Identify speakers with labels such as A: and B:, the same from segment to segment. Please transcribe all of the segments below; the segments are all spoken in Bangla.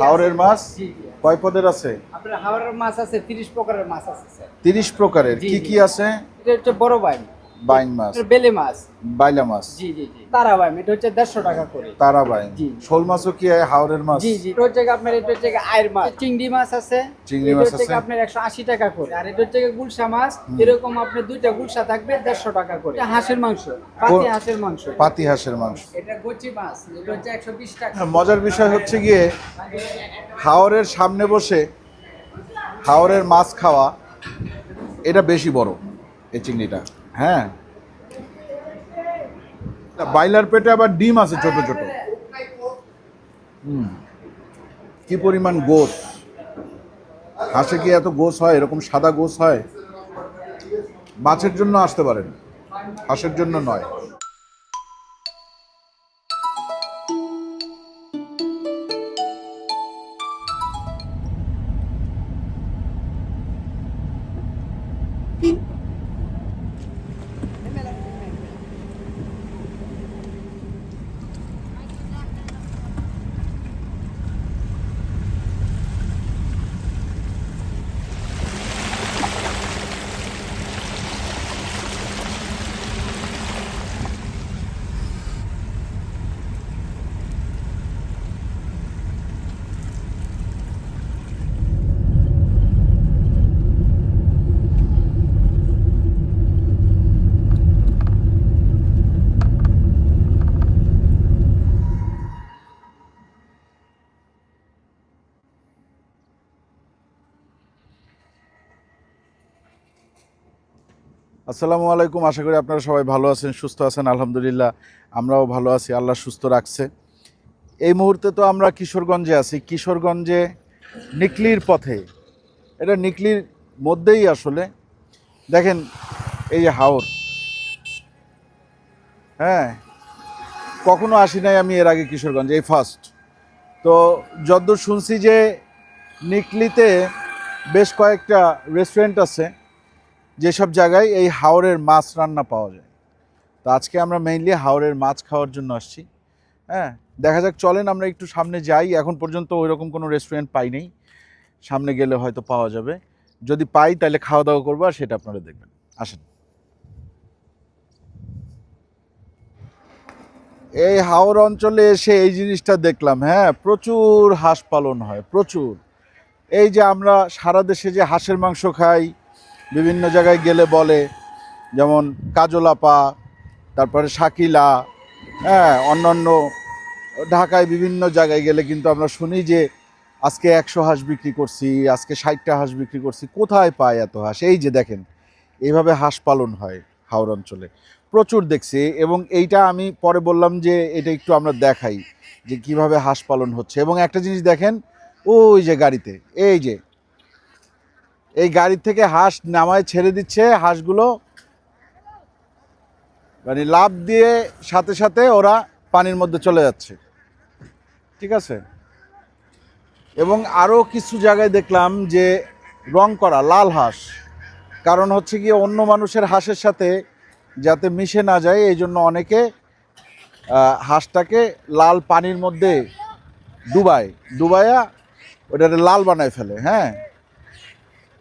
A: হাওরের মাছ কয় পদের আছে?
B: আপনার হাওরের মাছ আছে তিরিশ প্রকারের মাছ আছে স্যার।
A: তিরিশ প্রকারের।
B: জি,
A: কি কি আছে?
B: এটা হচ্ছে বড় বাইম
A: বাইন মাছ।
B: বেলে মাছ।
A: বাইলা মাছ।
B: জি জি জি। তারা বাইম এটা হচ্ছে দেড়শো টাকা করে।
A: তারা বাইন
B: জি।
A: শোল মাছও কি এই হাওরের মাছ?
B: জি জি। এটা হচ্ছে আপনার এটা হচ্ছে আয়ের মাছ। চিংড়ি মাছ আছে।
A: চিংড়ি মাছ আছে।
B: আপনার একশো আশি টাকা করে। আর এটা হচ্ছে গুলশা মাছ। এরকম আপনার দুইটা গুলশা থাকবে দেড়শো টাকা করে। এটা হাঁসের মাংস। পাতি হাঁসের মাংস।
A: পাতি হাঁসের মাংস।
B: এটা গচি মাছ। এটা হচ্ছে একশো বিশ টাকা।
A: মজার বিষয় হচ্ছে গিয়ে হাওরের সামনে বসে হাওরের মাছ খাওয়া এটা বেশি বড় এই চিংড়িটা। হ্যাঁ। বাইলার পেটে আবার ডিম আছে ছোট ছোট। হুম। কি পরিমাণ গোস হাঁসে কি এত গোস হয়? এরকম সাদা গোস হয়? মাছের জন্য আসতে পারেন। হাঁসের জন্য নয়। আসসালামু আলাইকুম। আশা করি আপনারা সবাই ভালো আছেন, সুস্থ আছেন, আলহামদুলিল্লাহ। আমরাও ভালো আছি, আল্লাহ সুস্থ রাখছে। এই মুহূর্তে তো আমরা কিশোরগঞ্জে আছি। কিশোরগঞ্জে নিকলির পথে, এটা নিকলির মধ্যেই আসলে। দেখেন এই যে হাওর। হ্যাঁ কখনো আসি নাই আমি এর আগে কিশোরগঞ্জে, এই ফার্স্ট তো যদ্দূর শুনছি যে নিকলিতে বেশ কয়েকটা রেস্টুরেন্ট আছে। যেসব জায়গায় এই হাওরের মাছ রান্না পাওয়া যায়। তো আজকে আমরা মেইনলি হাওরের মাছ খাওয়ার জন্য আসছি। হ্যাঁ দেখা যাক, চলেন আমরা একটু সামনে যাই। এখন পর্যন্ত ওই রকম কোনো রেস্টুরেন্ট পাই নেই। সামনে গেলে হয়তো পাওয়া যাবে। যদি পাই, তাহলে খাওয়া দাওয়া করব আর সেটা আপনারা দেখবেন। আসেন। এই হাওর অঞ্চলে এসে এই জিনিসটা দেখলাম হ্যাঁ প্রচুর হাঁস পালন হয়, প্রচুর। এই যে আমরা সারা দেশে যে হাঁসের মাংস খাই বিভিন্ন জায়গায় গেলে বলে, যেমন কাজলাপা, তারপরে শাকিলা হ্যাঁ অন্যান্য ঢাকায় বিভিন্ন জায়গায় গেলে কিন্তু আমরা শুনি যে, আজকে একশো হাঁস বিক্রি করছি, আজকে ষাটটা হাঁস বিক্রি করছি, কোথায় পায় এত হাঁস? এই যে দেখেন, এইভাবে হাঁস পালন হয় হাওর অঞ্চলে। প্রচুর দেখছি এবং এইটা আমি পরে বললাম যে, এটা একটু আমরা দেখাই যে কীভাবে হাঁস পালন হচ্ছে। এবং একটা জিনিস দেখেন, ওই যে গাড়িতে, এই যে এই গাড়ির থেকে হাঁস নামায় ছেড়ে দিচ্ছে হাঁসগুলো। মানে লাভ দিয়ে সাথে সাথে ওরা পানির মধ্যে চলে যাচ্ছে। ঠিক আছে? এবং আরও কিছু জায়গায় দেখলাম যে রং করা লাল হাঁস। কারণ হচ্ছে কি অন্য মানুষের হাঁসের সাথে যাতে মিশে না যায়, এই জন্য অনেকে হাঁসটাকে লাল পানির মধ্যে ডুবায়। ডুবায়া ওটাকে লাল বানায় ফেলে হ্যাঁ?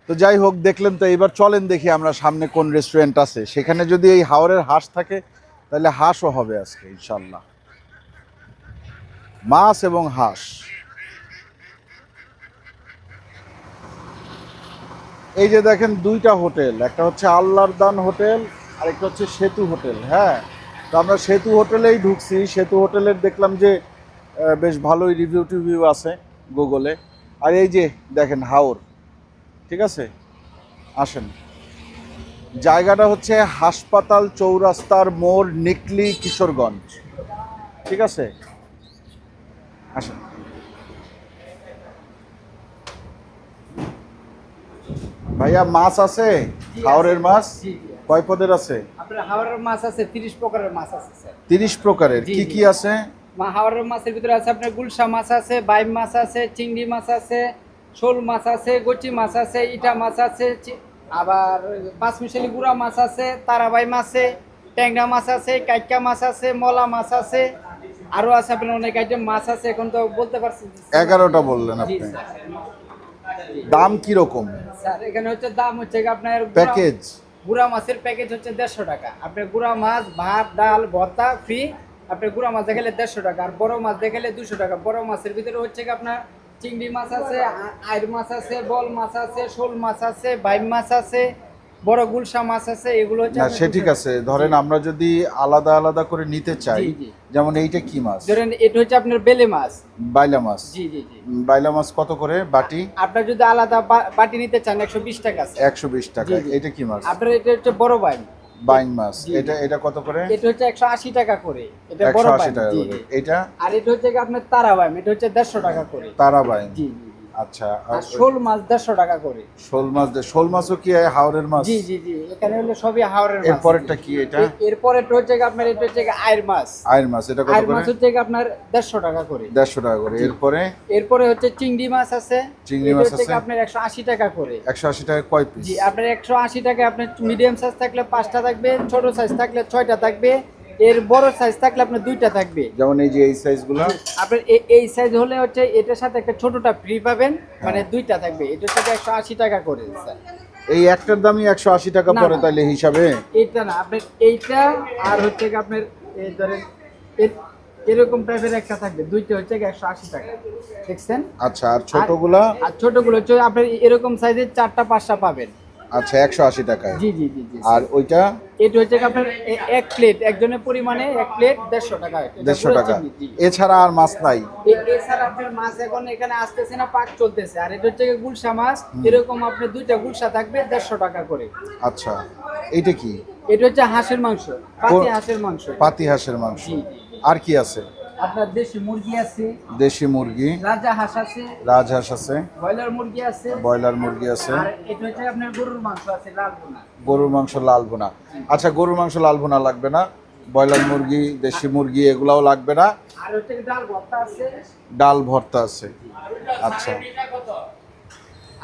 A: তো যাই হোক, দেখলেন তো, এবার চলেন দেখি আমরা সামনে কোন রেস্টুরেন্ট আছে। সেখানে যদি এই হাওরের হাঁস থাকে, তাহলে হাঁসও হবে আজকে ইনশাল্লাহ মাছ এবং হাঁস। এই যে দেখেন, দুইটা হোটেল, একটা হচ্ছে আল্লাহর দান হোটেল, আর একটা হচ্ছে সেতু হোটেল হ্যাঁ? তো আমরা সেতু হোটেলেই ঢুকছি। সেতু হোটেলের দেখলাম যে বেশ ভালোই রিভিউ টিভিউ আছে গুগলে আর এই যে, দেখেন, হাওর। ঠিক আছে? আসেন। জায়গাটা হচ্ছে হাসপাতাল চৌরাস্তার মোড় নিকলি কিশোরগঞ্জ। ঠিক আছে? আসেন। ভাইয়া মাছ আছে? হাওরের মাছ? কয় পদের আছে?
B: আপনার হাওড়ের মাছ আছে তিরিশ প্রকারের মাছ আছে স্যার।
A: তিরিশ প্রকারের। কি কি আছে?
B: মা হাওড়ের মাছের ভিতরে আছে আপনার গুলশা মাছ আছে বাইম মাছ আছে চিংড়ি মাছ আছে শোল মাছ আছে গচি মাছ আছে ইটা মাছ আছে আবার পাঁচমিশালি গুড়া মাছ আছে তারাবাই মাছ আছে ট্যাংরা মাছ আছে কাইকা মাছ আছে মলা মাছ আছে আরও আছে আপনার অনেক আইটেম মাছ আছে এখন তো বলতে পারছি
A: এগারোটা বললেন আপনি। দাম কি রকম
B: স্যার এখানে হচ্ছে দাম হচ্ছে আপনার
A: প্যাকেজ?
B: গুড়া মাছের প্যাকেজ হচ্ছে দেড়শো টাকা। আপনার গুড়া মাছ ভাত ডাল ভর্তা ফ্রি আপনার গুড়া মাছ দেখালে দেড়শো টাকা আর বড় মাছ দেখালে দুশো টাকা। বড় মাছের ভিতরে হচ্ছে আপনার চিংড়ি মাছ আছে আ- আইর মাছ আছে বল মাছ আছে শোল মাছ আছে বাইম মাছ আছে বড় গুলশা মাছ আছে এগুলো
A: না সে ঠিক আছে। ধরেন আমরা যদি আলাদা আলাদা করে নিতে চাই। যেমন এইটা কি মাছ?
B: ধরেন এটা হচ্ছে আপনার বেলে মাছ।
A: বাইলা মাছ।
B: জি জি জি।
A: বাইলা মাছ কত করে বাটি?
B: আপনার যদি আলাদা বাটি নিতে চান একশো বিশ টাকা আছে।
A: একশো বিশ টাকা। এটা কি মাছ?
B: আপনার এটা হচ্ছে বড় বাইম।
A: বাইন মাছ। এটা এটা কত করে?
B: এটা হচ্ছে একশো আশি টাকা করে। এটা বড় বাইম
A: টাকা করে। এটা?
B: আর এটা হচ্ছে আপনার তারা বাইম এটা হচ্ছে দেড়শো টাকা করে।
A: তারা বাইন।
B: জি জি জি।
A: আচ্ছা
B: আর শোল মাছ দেড়শো টাকা করে।
A: শোল মাছ শোল মাছও কি হাওরের মাছ?
B: জি জি জি এখানে হলো সবই হাওড়ের মাছ।
A: এরপরেরটা কি এটা?
B: এ- এরপরে তো হচ্ছে আপনার এটা হচ্ছে আয়ের মাছ।
A: আয়ের মাছ এটা কত করে?
B: মাছ হচ্ছে আপনার দেড়শো টাকা করে।
A: দেড়শো টাকা করে। এরপরে?
B: এরপরে হচ্ছে চিংড়ি মাছ আছে।
A: চিংড়ি মাছ আছে?
B: আপনার একশো আশি টাকা করে।
A: একশো আশি টাকা কয় পিস
B: জি আপনার একশো আশি টাকা আপনার মিডিয়াম সাইজ থাকলে পাঁচটা থাকবে ছোট সাইজ থাকলে ছয়টা থাকবে। এর বড় সাইজ থাকলে আপনার দুইটা থাকবে।
A: যেমন এই যে এই সাইজগুলো
B: আপনার এই সাইজ হলে হচ্ছে এটার সাথে একটা ছোটটা ফ্রি পাবেন মানে
A: হ্যাঁ।
B: দুইটা থাকবে। এটার সাথে একশো আশি টাকা করে স্যার
A: এই একটার দামই একশো আশি টাকা পড়ে
B: না।
A: তাইলে হিসাবে?
B: এইটা না আপনার এইটা আর হচ্ছে কি আপনার এই ধরেন এরকম টাইপের একটা থাকবে। দুইটা হচ্ছে একশো আশি টাকা। দেখছেন?
A: আচ্ছা আর ছোটগুলা?
B: আর ছোটগুলো হচ্ছে আপনার এরকম সাইজের চারটা পাঁচটা পাবেন।
A: আচ্ছা একশো আশি টাকায়।
B: জি জি জি জি
A: আর ওইটা?
B: এটা হচ্ছে আপনার এক প্লেট একজনের পরিমাণে এক প্লেট দেড়শো টাকা।
A: দেড়শো টাকা। এছাড়া আর মাছ নাই।
B: এছাড়া আপনার মাছ এখন এখানে আসতেছে না পাক চলতেছে। আর এটা হচ্ছে গুলশা মাছ এরকম আপনার দুইটা গুলশা থাকবে দেড়শো টাকা করে।
A: আচ্ছা এইটা কি?
B: এটা হচ্ছে হাঁসের মাংস পাতি হাঁসের মাংস।
A: পাতি হাঁসের মাংস। আর কি আছে?
B: আপনার দেশি মুরগি আছে
A: দেশি মুরগি
B: রাজা হাঁস আছে
A: রাজহাঁস আছে
B: ব্রয়লার মুরগি আছে
A: ব্রয়লার মুরগি আছে।
B: আর এটা হচ্ছে আপনার গরুর মাংস আছে লাল বোনা
A: গরুর মাংস লাল আচ্ছা গরুর মাংস লাল বোনা লাগবে না। ব্রয়লার মুরগি দেশি মুরগি এগুলাও লাগবে না।
B: আর হচ্ছে ডাল ভর্তা আছে।
A: ডাল ভর্তা আছে। আচ্ছা।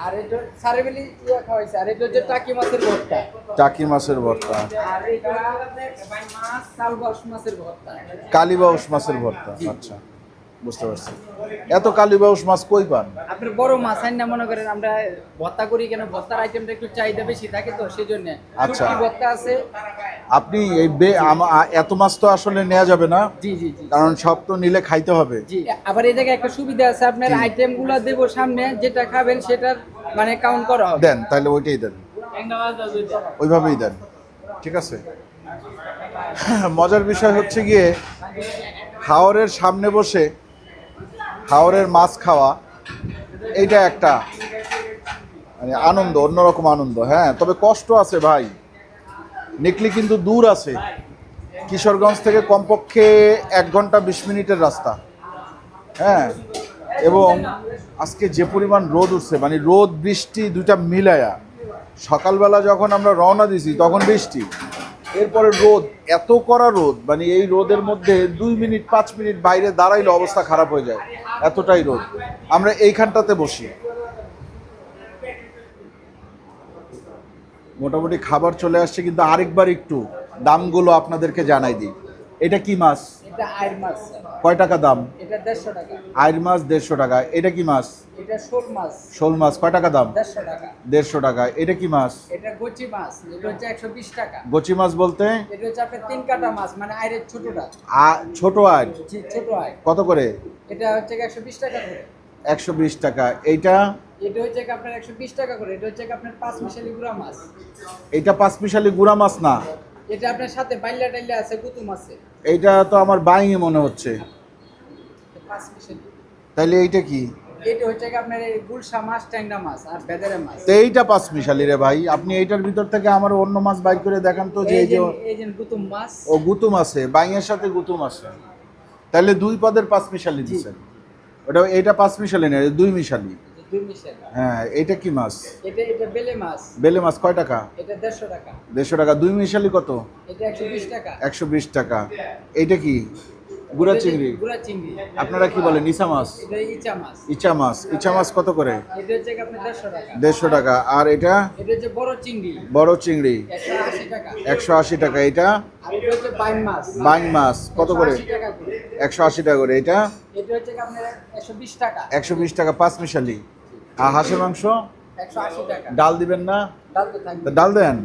B: আর এটা সারেবেলি ইয়া খাওয়াইছে আর এটা হচ্ছে টাকি মাছের ভর্তা।
A: টাকি মাছের ভর্তা।
B: আর এটা মাছ কালবাস মাছের ভর্তা।
A: কালীবাউস মাছের ভর্তা আচ্ছা বুঝতে পারছি। এত কালীবাউস মাছ কই পান?
B: আপনার বড় মাছ আইন না মনে করেন আমরা ভর্তা করি কেন? ভর্তার আইটেমটা একটু চাহিদা বেশি থাকে তো সেই জন্য
A: আচ্ছা।
B: ভর্তা আছে
A: আপনি এই বে এত মাছ তো আসলে নেওয়া যাবে না।
B: জি জি
A: কারণ সব তো নিলে খাইতে হবে।
B: জি আবার এই জায়গায় একটা সুবিধা আছে আপনার আইটেমগুলো দেবো সামনে যেটা খাবেন সেটার মানে কাউন্ট করা হবে।
A: দেন তাহলে ওইটাই দেন। ওইভাবেই দেন। ঠিক আছে? মজার বিষয় হচ্ছে গিয়ে হাওরের সামনে বসে হাওরের মাছ খাওয়া এইটা একটা মানে আনন্দ অন্যরকম আনন্দ। হ্যাঁ তবে কষ্ট আছে ভাই। নিকলি কিন্তু দূর আছে। কিশোরগঞ্জ থেকে কমপক্ষে এক ঘণ্টা বিশ মিনিটের রাস্তা। হ্যাঁ এবং আজকে যে পরিমাণ রোদ উঠছে মানে রোদ, বৃষ্টি দুইটা মিলায়া। সকালবেলা যখন আমরা রওনা দিছি তখন বৃষ্টি। এরপরে রোদ, এত কড়া রোদ মানে এই রোদের মধ্যে দুই মিনিট, পাঁচ মিনিট বাইরে দাঁড়াইলে অবস্থা খারাপ হয়ে যায়, এতটাই রোদ। আমরা এইখানটাতে বসি। মোটামুটি খাবার চলে আসছে কিন্তু আরেকবার একটু দামগুলো আপনাদেরকে জানাই দিই। এটা কি মাছ?
B: এটা আয়ের মাছ।
A: কয় টাকা দাম?
B: এটা টাকা।
A: আইর মাছ দেড়শো টাকা। এটা কি মাছ?
B: এটা শোল মাছ।
A: শোল মাছ। কয় টাকা দাম?
B: দেড়শো টাকা।
A: দেড়শো টাকা। এটা কি মাছ?
B: এটা গচি মাছ। এটা হচ্ছে একশো বিশ টাকা।
A: গচি মাছ বলতে?
B: এটা হচ্ছে আপনার তিন কাটা মাছ মানে আয়ের ছোটটা।
A: আ- ছোট
B: জি ছোট আয়
A: কত করে?
B: এটা হচ্ছে একশো বিশ টাকা করে।
A: একশো বিশ টাকা। এইটা?
B: এটা হচ্ছে কি আপনার একশো বিশ টাকা করে এটা হচ্ছে কি আপনার পাঁচ মিশালি গুড়া মাছ।
A: এইটা পাঁচ মিশালি গুড়া মাছ না?
B: এটা আপনার সাথে বাইলা টাইলা আছে কুতুম আছে।
A: এইটা তো আমার বাইঙে মনে হচ্ছে।
B: পাঁচ মিশালি।
A: তাইলে এইটা কি?
B: এটা হচ্ছে কি আপনার গুলশা মাছ ট্যাংরা মাছ আর বেদারে মাছ।
A: তো এইটা পাঁচ মিশালি রে ভাই। আপনি এইটার ভিতর থেকে আমার অন্য মাছ বাইর করে দেখান তো যে
B: এই যে
A: যে
B: এই যে গুতুম মাছ।
A: ও গুতুম আছে বাইঙের সাথে গুতুম আছে। তাহলে দুই পদের পাঁচ মিশালি দিচ্ছেন। ওটা এটা পাঁচ মিশালি। না এটা দুই মিশালি। হ্যাঁ এটা কি মাছ?
B: এটা এটা বেলে মাছ।
A: বেলে মাছ কয় টাকা?
B: এটা দেড়শো টাকা।
A: দেড়শো টাকা। দুই মিশালি কত?
B: এটা একশো বিশ টাকা।
A: একশো বিশ টাকা। এইটা কি? গুড়া চিংড়ি?
B: গুড়া চিংড়ি।
A: আপনারা কি বলেন ইসা মাছ?
B: ইচা মাছ।
A: ইচা মাছ। ইচা মাছ কত করে?
B: এটা হচ্ছে আপনার দেড়শো টাকা।
A: আর এটা?
B: এটা হচ্ছে বড় চিংড়ি।
A: বড় চিংড়ি।
B: একশো আশি টাকা।
A: একশো আশি টাকা। এটা?
B: আর এটা হচ্ছে বাইন মাছ।
A: বাইং মাছ। কত করে?
B: 180 টাকা করে।
A: একশো আশি টাকা করে। এটা?
B: এটা হচ্ছে আপনার একশো বিশ টাকা।
A: পাঁচ মিশালি। আর হাঁসের মাংস?
B: টাকা।
A: ডাল দিবেন না?
B: ডাল তো থাকবে।
A: তা ডাল দেন?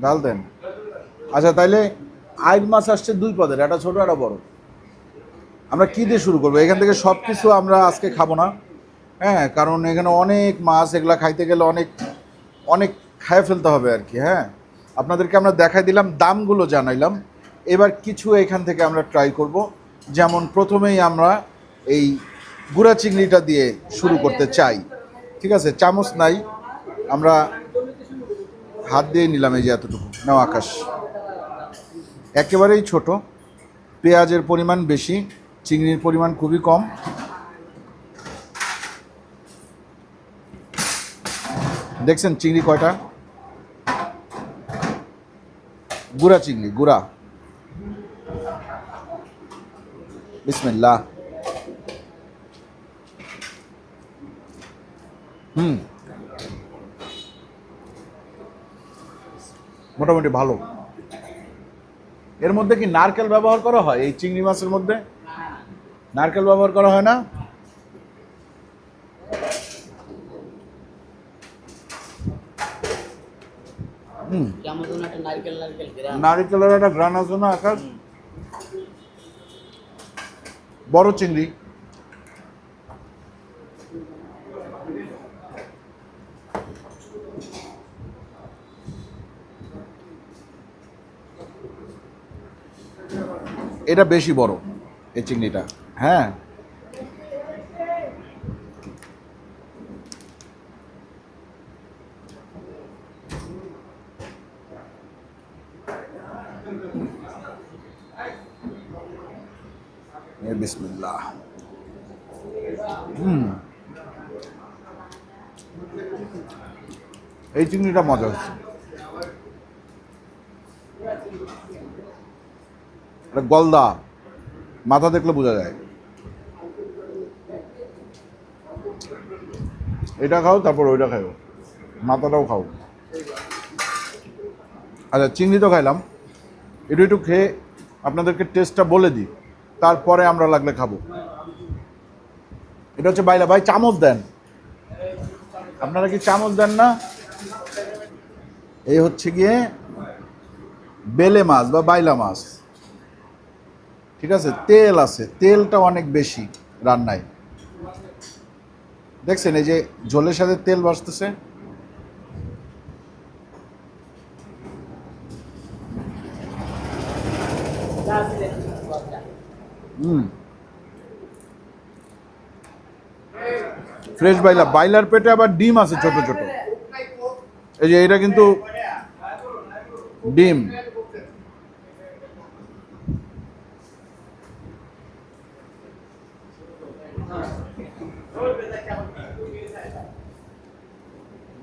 A: ডাল দেন। আচ্ছা তাইলে আইড মাছ আসছে দুই পদের, একটা ছোট, একটা বড়। আমরা কী দিয়ে শুরু করব? এখান থেকে সব কিছু আমরা আজকে খাব না। হ্যাঁ কারণ এখানে অনেক মাছ, এগুলা খাইতে গেলে অনেক অনেক খায় ফেলতে হবে আর কি হ্যাঁ? আপনাদেরকে আমরা দেখাই দিলাম, দামগুলো জানাইলাম। এবার কিছু এখান থেকে আমরা ট্রাই করব। যেমন প্রথমেই আমরা এই গুড়া চিংড়িটা দিয়ে শুরু করতে চাই। ঠিক আছে? চামচ নাই। আমরা হাত দিয়ে নিলাম এই যে এতটুকু। নাও আকাশ। একেবারেই ছোট। পেঁয়াজের পরিমাণ বেশি, চিংড়ির পরিমাণ খুবই কম। দেখছেন চিংড়ি কয়টা? গুড়া চিংড়ি, গুড়া। বিসমিল্লাহ। হুম। মোটামুটি ভালো। এর মধ্যে কি নারকেল ব্যবহার করা হয়? এই চিংড়ি মাছের মধ্যে? নারকেল ব্যবহার করা হয় না? নারিকেলের একটা গ্রান আছে না আকাশ? বড় চিংড়ি। এটা বেশি বড় এই চিংড়িটা। হ্যাঁ। হুম। এই চিংড়িটা মজা হচ্ছে। গলদা, মাথা দেখলে বোঝা যায়। এটা খাও, তারপর ওইটা খাও মাথাটাও খাও। আচ্ছা চিংড়ি তো খাইলাম। একটু একটু খেয়ে আপনাদেরকে টেস্টটা বলে দিই। তারপরে আমরা লাগলে খাব। এটা হচ্ছে বাইলা। ভাই, চামচ দেন। আপনারা কি চামচ দেন না? এই হচ্ছে গিয়ে বেলে মাছ বা বাইলা মাছ। ঠিক আছে? তেল আছে। তেলটা অনেক বেশি রান্নায়। দেখছেন, এই যে ঝোলের সাথে তেল বাসতেছে হুম। ফ্রেশ বাইলা। বাইলার পেটে আবার ডিম আছে ছোট ছোট। এই যে এটা কিন্তু ডিম।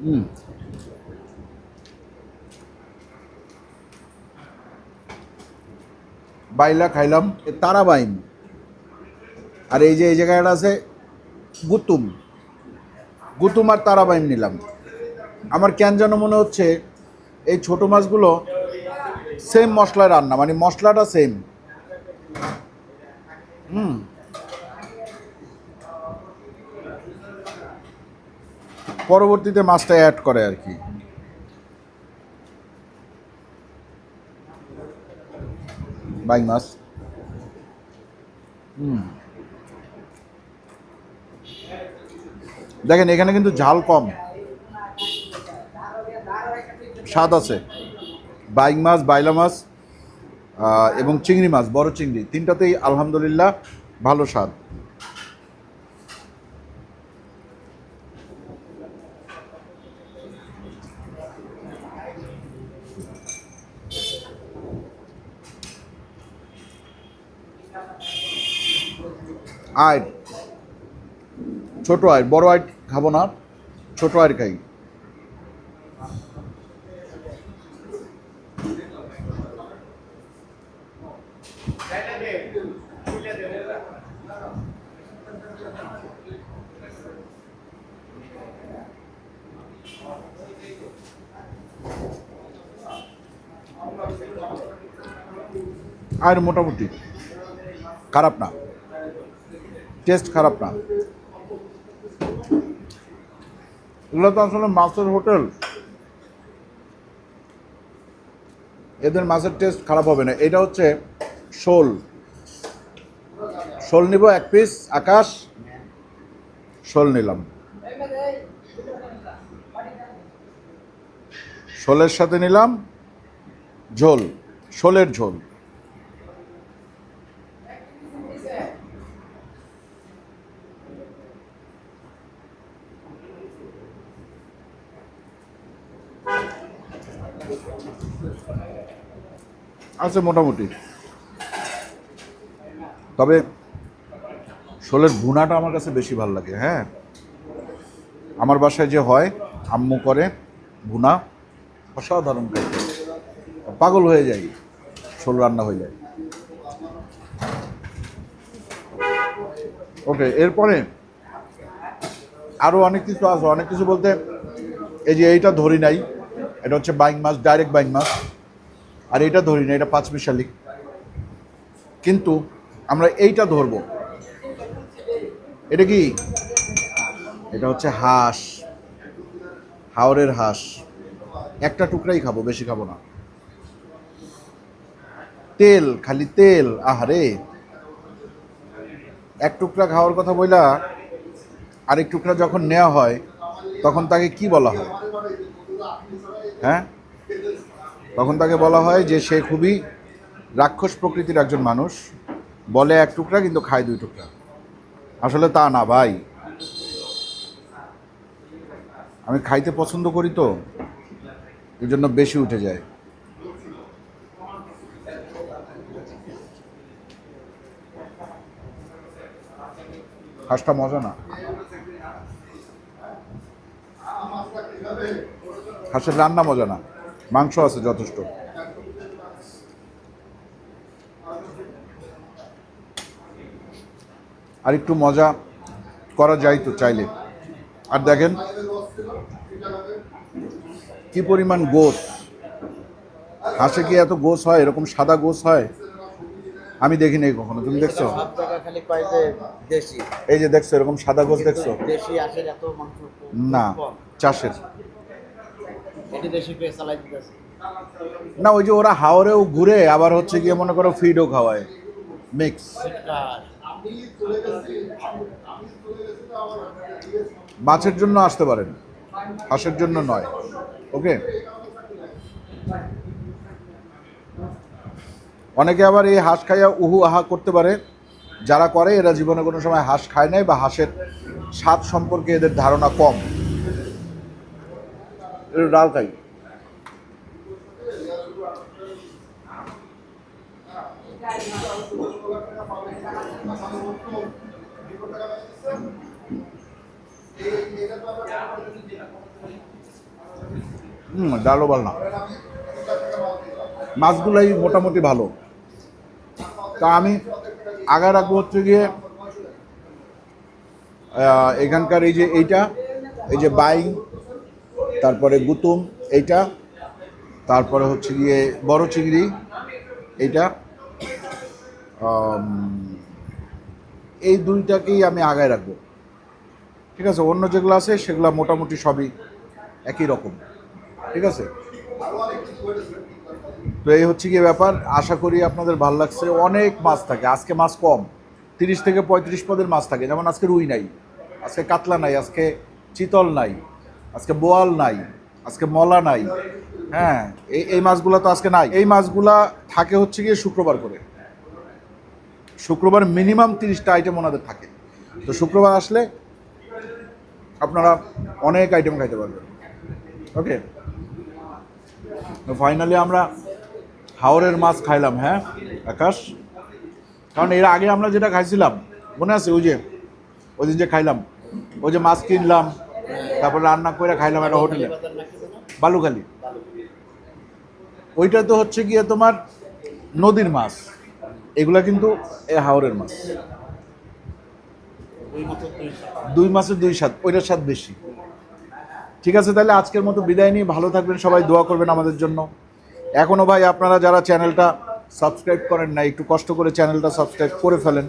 A: হুম। বাইলা খাইলাম তারাবাইন। আর এই যে, এই জায়গাটা আছে, গুতুম। গুতুম আর তারাবাইন নিলাম। আমার কেন যেন মনে হচ্ছে, এই ছোট মাছগুলো সেম মশলায় রান্না মানে মশলাটা সেম হুম। পরবর্তীতে মাছটা অ্যাড করে আর কি। বাই মাছ। হুম। দেখেন, এখানে কিন্তু ঝাল কম। স্বাদ আছে। বাইং মাছ, বাইলা মাছ এবং চিংড়ি মাছ, বড় চিংড়ি, তিনটাতেই আলহামদুলিল্লাহ ভালো স্বাদ। আয়ের ছোট আয়ের বড় আয় খাব না ছোট আয়ের খাই। আর মোটামুটি খারাপ না। টেস্ট খারাপ না। এগুলো তো আসলে মাছের হোটেল। এদের মাছের টেস্ট খারাপ হবে না। এটা হচ্ছে শোল। শোল নিব এক পিস, আকাশ। শোল নিলাম। শোলের সাথে নিলাম ঝোল, শোলের ঝোল। আছে মোটামুটি। তবে শোলের ভুনাটা আমার কাছে বেশি ভালো লাগে হ্যাঁ? আমার বাসায় যে হয়, আম্মু করে ভুনা, অসাধারণ পাগল হয়ে যাই শোল রান্না হয়ে যায়। ওকে, এরপরে আরও অনেক কিছু আছে। অনেক কিছু বলতে এই যে এইটা ধরি নাই, এটা হচ্ছে বাইং মাছ, ডাইরেক্ট বাইং মাছ। আর এটা ধরি না, এটা পাঁচ মিশালি। কিন্তু আমরা এইটা ধরবো। এটা কি? এটা হচ্ছে হাঁস। হাওরের হাঁস। একটা টুকরাই খাব, বেশি খাব না। তেল, খালি তেল। আহারে। এক টুকরা খাওয়ার কথা বইলা, আরেক টুকরা যখন নেওয়া হয়, তখন তাকে কি বলা হয়? হ্যাঁ? তখন তাকে বলা হয় যে সে খুবই রাক্ষস প্রকৃতির একজন মানুষ। বলে এক টুকরা, কিন্তু খায় দুই টুকরা। আসলে তা না ভাই। আমি খাইতে পছন্দ করি তো এই জন্য বেশি উঠে যায়। হাঁসটা মজা না? হাঁসের রান্না মজা না? মাংস আছে যথেষ্ট। আর একটু মজা করা যায় তো চাইলে। আর দেখেন কি পরিমাণ গোস হাঁসে কি এত গোস হয়? এরকম সাদা গোস হয়? আমি দেখিনি কখনো। তুমি দেখছ? এই যে দেখছ এরকম সাদা গোস দেখছ? না চাষের।
C: এটি দেশি চালাই দিতেছে।
A: না ওই যে ওরা হাওরেও ঘুরে আবার হচ্ছে গিয়ে মনে করো ফিডও খাওয়ায়। মিক্স মাছের জন্য আসতে পারেন। হাঁসের জন্য নয়। ওকে? অনেকে আবার এই হাঁস খাইয়া উহু আহা করতে পারে। যারা করে এরা জীবনে কোনো সময় হাঁস খায় নাই বা হাঁসের স্বাদ সম্পর্কে এদের ধারণা কম। এটা ডাল খাই হুম ডালও ভালো না। মাছগুলাই মোটামুটি ভালো। তা আমি আগে রাখব হচ্ছে গিয়ে এখানকার এই যে এইটা, এই যে বাইং তারপরে গুতুম, এইটা। তারপরে হচ্ছে গিয়ে বড় চিংড়ি, এইটা। এই দুইটাকেই আমি আগায় রাখব। ঠিক আছে? অন্য যেগুলো আছে সেগুলো মোটামুটি সবই একই রকম। ঠিক আছে? তো এই হচ্ছে গিয়ে ব্যাপার। আশা করি আপনাদের ভালো লাগছে। অনেক মাছ থাকে। আজকে মাছ কম। তিরিশ থেকে পঁয়ত্রিশ পদের মাছ থাকে। যেমন আজকে রুই নাই। আজকে কাতলা নাই। আজকে চিতল নাই। আজকে বোয়াল নাই, আজকে মলা নাই। হ্যাঁ এই এই মাছগুলো তো আজকে নাই। এই মাছগুলা থাকে হচ্ছে গিয়ে শুক্রবার করে। শুক্রবার মিনিমাম তিরিশটা আইটেম ওনাদের থাকে। তো শুক্রবার আসলে আপনারা অনেক আইটেম খাইতে পারবেন। ওকে? ফাইনালি আমরা হাওরের মাছ খাইলাম হ্যাঁ আকাশ। কারণ এর আগে আমরা যেটা খাইছিলাম, মনে আছে ওই যে, ওই দিন যে খাইলাম, ওই যে মাছ কিনলাম তারপরে রান্না করে খাইলাম একটা হোটেলে। বালুখালি। ওইটা তো হচ্ছে গিয়ে তোমার নদীর মাছ। এগুলা কিন্তু হাওরের মাছ।
C: দুই
A: মাসের দুই স্বাদ, ওইটার স্বাদ বেশি। ঠিক আছে, তাহলে আজকের মতো বিদায় নিয়ে ভালো থাকবেন, সবাই দোয়া করবেন আমাদের জন্য। এখনও ভাই, আপনারা যারা চ্যানেলটা সাবস্ক্রাইব করেন না একটু কষ্ট করে চ্যানেলটা সাবস্ক্রাইব করে ফেলেন।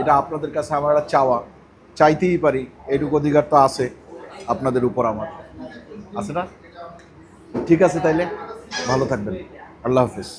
A: এটা আপনাদের কাছে আমার একটা চাওয়া। চাইতেই পারি এটুকু অধিকার তো আছে আপনাদের উপর আমার। আছে না? ঠিক আছে তাইলে, ভালো থাকবেন। আল্লাহ হাফিজ।